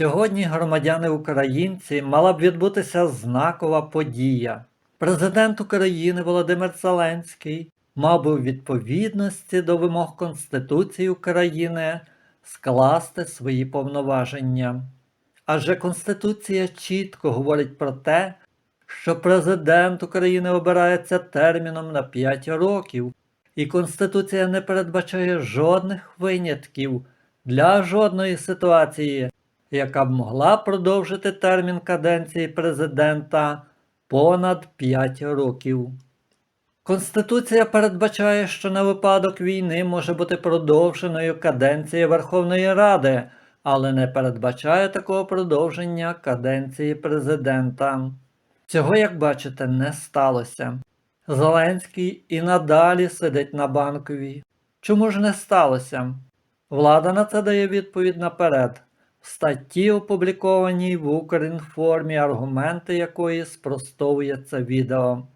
Сьогодні, громадяни українці, мала б відбутися знакова подія. Президент України Володимир Зеленський мав би у відповідності до вимог Конституції України скласти свої повноваження. Адже Конституція чітко говорить про те, що президент України обирається терміном на 5 років, і Конституція не передбачає жодних винятків для жодної ситуації, яка б могла продовжити термін каденції президента понад 5 років. Конституція передбачає, що на випадок війни може бути продовженою каденція Верховної Ради, але не передбачає такого продовження каденції президента. Цього, як бачите, не сталося. Зеленський і надалі сидить на банковій. Чому ж не сталося? Влада на це дає відповідь наперед. В статті, опублікованій в Укрінформі, аргументи якої спростовує це відео.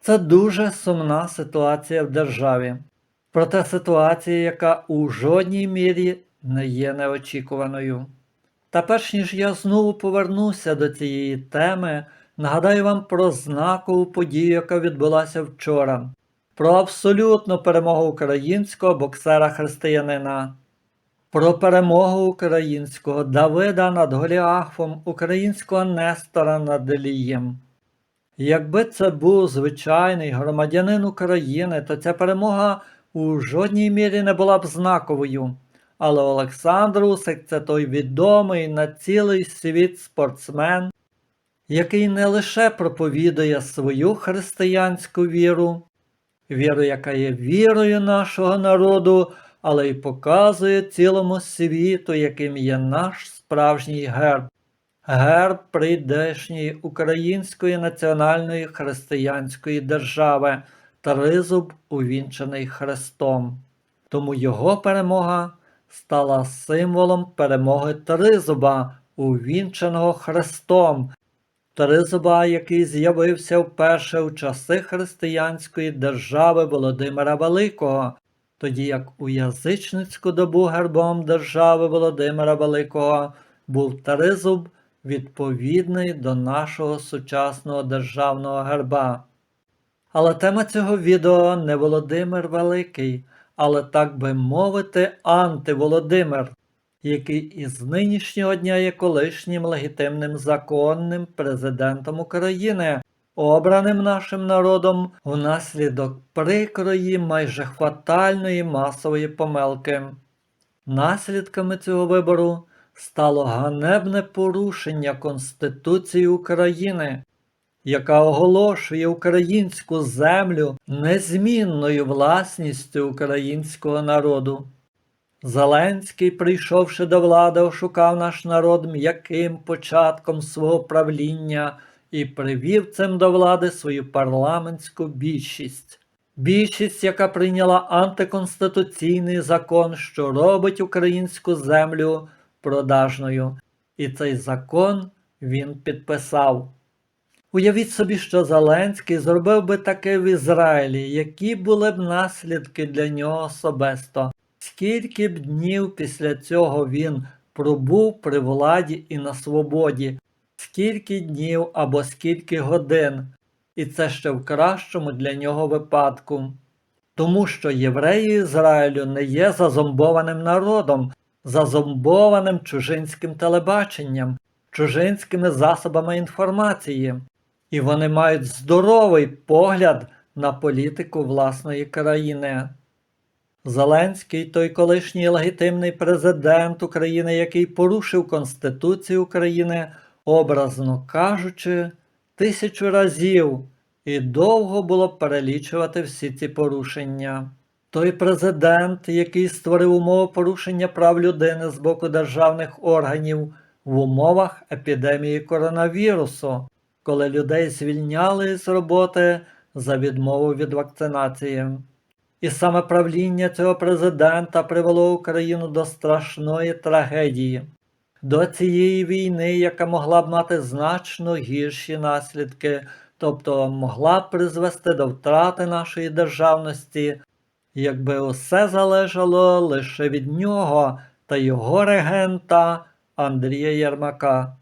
Це дуже сумна ситуація в державі. Проте ситуація, яка у жодній мірі не є неочікуваною. Та перш ніж я знову повернуся до цієї теми, нагадаю вам про знакову подію, яка відбулася вчора, про абсолютну перемогу українського боксера-християнина, про перемогу українського Давида над Голіафом, українського Нестора над Елієм. Якби це був звичайний громадянин України, то ця перемога у жодній мірі не була б знаковою. Але Олександр Усик це той відомий на цілий світ спортсмен, який не лише проповідує свою християнську віру, віру, яка є вірою нашого народу, але й показує цілому світу, яким є наш справжній герб. Герб прийдешньої Української національної християнської держави, тризуб увінчений Христом. Тому його перемога стала символом перемоги Тризуба, увінченого Христом, Тризуба, який з'явився вперше у часи християнської держави Володимира Великого, тоді як у язичницьку добу гербом держави Володимира Великого був Тризуб відповідний до нашого сучасного державного герба. Але тема цього відео не Володимир Великий, але так би мовити, антиволодимир, який із нинішнього дня є колишнім легітимним законним президентом України, обраним нашим народом внаслідок прикрої, майже фатальної масової помилки. Наслідками цього вибору стало ганебне порушення Конституції України, яка оголошує українську землю незмінною власністю українського народу. Зеленський, прийшовши до влади, ошукав наш народ м'яким початком свого правління і привів цим до влади свою парламентську більшість. Більшість, яка прийняла антиконституційний закон, що робить українську землю продажною, і цей закон він підписав. Уявіть собі, що Зеленський зробив би таке в Ізраїлі, які були б наслідки для нього особисто, скільки б днів після цього він пробув при владі і на свободі, скільки днів або скільки годин, і це ще в кращому для нього випадку. Тому що євреї Ізраїлю не є зазомбованим народом, зазомбованим чужинським телебаченням, чужинськими засобами інформації, і вони мають здоровий погляд на політику власної країни. Зеленський, той колишній легітимний президент України, який порушив Конституцію України, образно кажучи, тисячу разів, і довго було перелічувати всі ці порушення. Той президент, який створив умови порушення прав людини з боку державних органів в умовах епідемії коронавірусу, коли людей звільняли з роботи за відмову від вакцинації. І саме правління цього президента привело Україну до страшної трагедії, до цієї війни, яка могла б мати значно гірші наслідки, тобто могла б призвести до втрати нашої державності, якби усе залежало лише від нього та його регента Андрія Єрмака.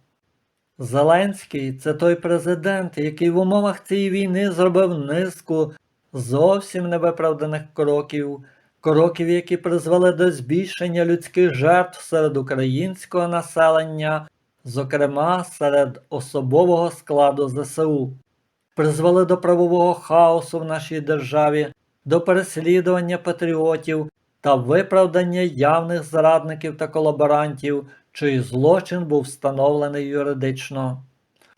Зеленський це той президент, який в умовах цієї війни зробив низку зовсім невиправданих кроків, кроків, які призвели до збільшення людських жертв серед українського населення, зокрема серед особового складу ЗСУ, призвели до правового хаосу в нашій державі, до переслідування патріотів та виправдання явних зрадників та колаборантів, чий злочин був встановлений юридично.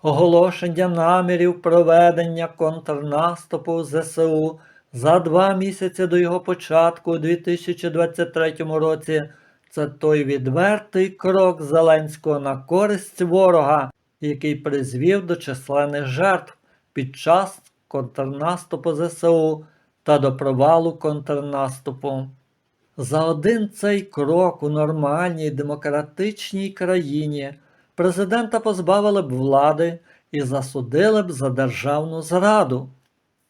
Оголошення намірів проведення контрнаступу ЗСУ за два місяці до його початку у 2023 році це той відвертий крок Зеленського на користь ворога, який призвів до численних жертв під час контрнаступу ЗСУ та до провалу контрнаступу. За один цей крок у нормальній демократичній країні президента позбавили б влади і засудили б за державну зраду.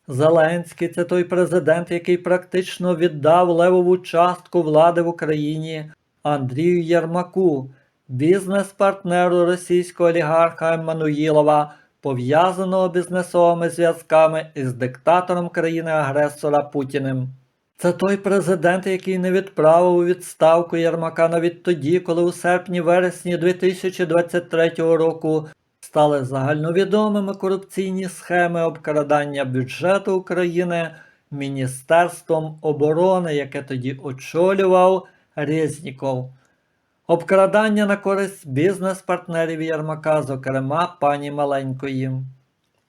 Зеленський це той президент, який практично віддав левову частку влади в Україні Андрію Єрмаку, бізнес-партнеру російського олігарха Еммануїлова, пов'язаного бізнесовими зв'язками із диктатором країни-агресора Путіним. Це той президент, який не відправив у відставку Єрмака навіть тоді, коли у серпні-вересні 2023 року стали загальновідомими корупційні схеми обкрадання бюджету України Міністерством оборони, яке тоді очолював Резніков. Обкрадання на користь бізнес-партнерів Єрмака, зокрема пані Маленької.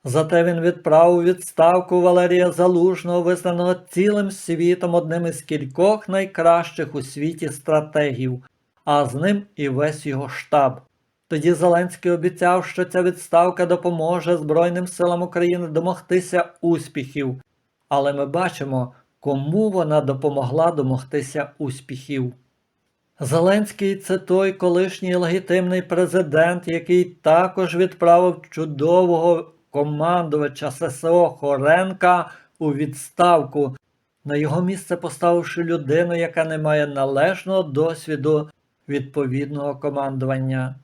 Зате він відправив відставку Валерія Залужного, визнаного цілим світом одним із кількох найкращих у світі стратегів, а з ним і весь його штаб. Тоді Зеленський обіцяв, що ця відставка допоможе Збройним силам України домогтися успіхів. Але ми бачимо, кому вона допомогла домогтися успіхів. Зеленський це той колишній легітимний президент, який також відправив чудового командувача ССО Хоренка у відставку, на його місце поставивши людину, яка не має належного досвіду відповідного командування.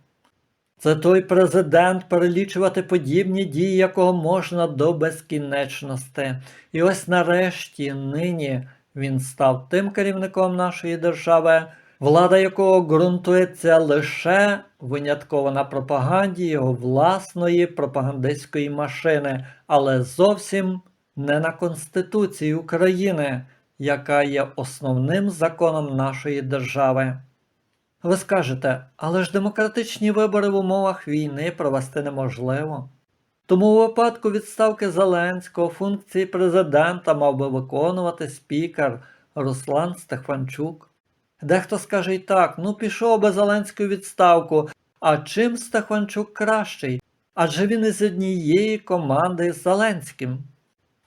Це той президент, перелічувати подібні дії, якого можна до безкінечності. І ось нарешті нині він став тим керівником нашої держави, влада якого ґрунтується лише винятково на пропаганді його власної пропагандистської машини, але зовсім не на Конституції України, яка є основним законом нашої держави. Ви скажете, але ж демократичні вибори в умовах війни провести неможливо. Тому у випадку відставки Зеленського функції президента мав би виконувати спікер Руслан Стефанчук. Дехто скаже і так, ну пішов би Зеленський у відставку, а чим Стефанчук кращий? Адже він із однієї команди з Зеленським.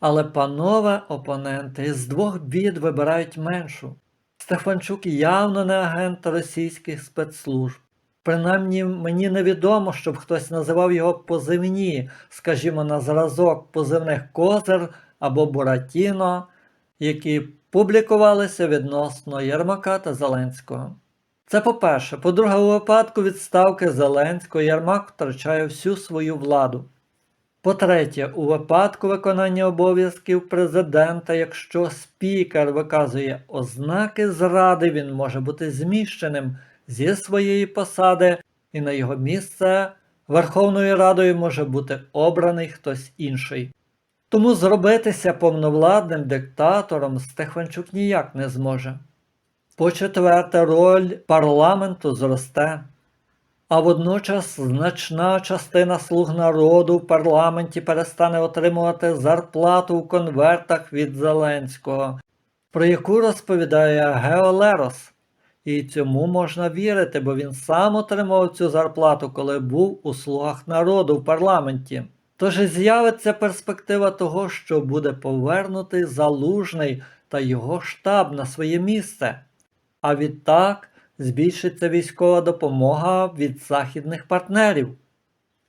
Але панове опоненти з двох бід вибирають меншу. Стефанчук явно не агент російських спецслужб. Принаймні мені невідомо, щоб хтось називав його позивні, скажімо, на зразок позивних Козир або Буратіно, які публікувалися відносно Єрмака та Зеленського. Це по-перше. По-друге, у випадку відставки Зеленського Єрмак втрачає всю свою владу. По-третє, у випадку виконання обов'язків президента, якщо спікер виказує ознаки зради, він може бути зміщеним зі своєї посади, і на його місце Верховною Радою може бути обраний хтось інший. Тому зробитися повновладним диктатором Стефанчук ніяк не зможе. По-четверте, роль парламенту зросте. А водночас значна частина слуг народу в парламенті перестане отримувати зарплату в конвертах від Зеленського, про яку розповідає Геолерос. І цьому можна вірити, бо він сам отримав цю зарплату, коли був у слугах народу в парламенті. Тож і з'явиться перспектива того, що буде повернутий залужний та його штаб на своє місце. А відтак збільшиться військова допомога від західних партнерів.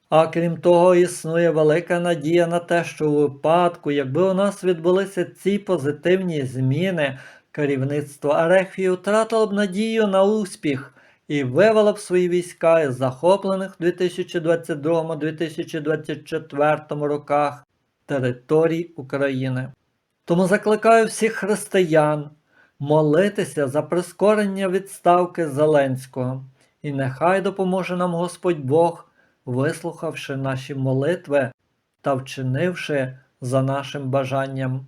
А крім того, існує велика надія на те, що у випадку, якби у нас відбулися ці позитивні зміни, керівництво Арехії втратило б надію на успіх і вивела б свої війська із захоплених у 2022-2024 роках територій України. Тому закликаю всіх християн молитися за прискорення відставки Зеленського, і нехай допоможе нам Господь Бог, вислухавши наші молитви та вчинивши за нашим бажанням.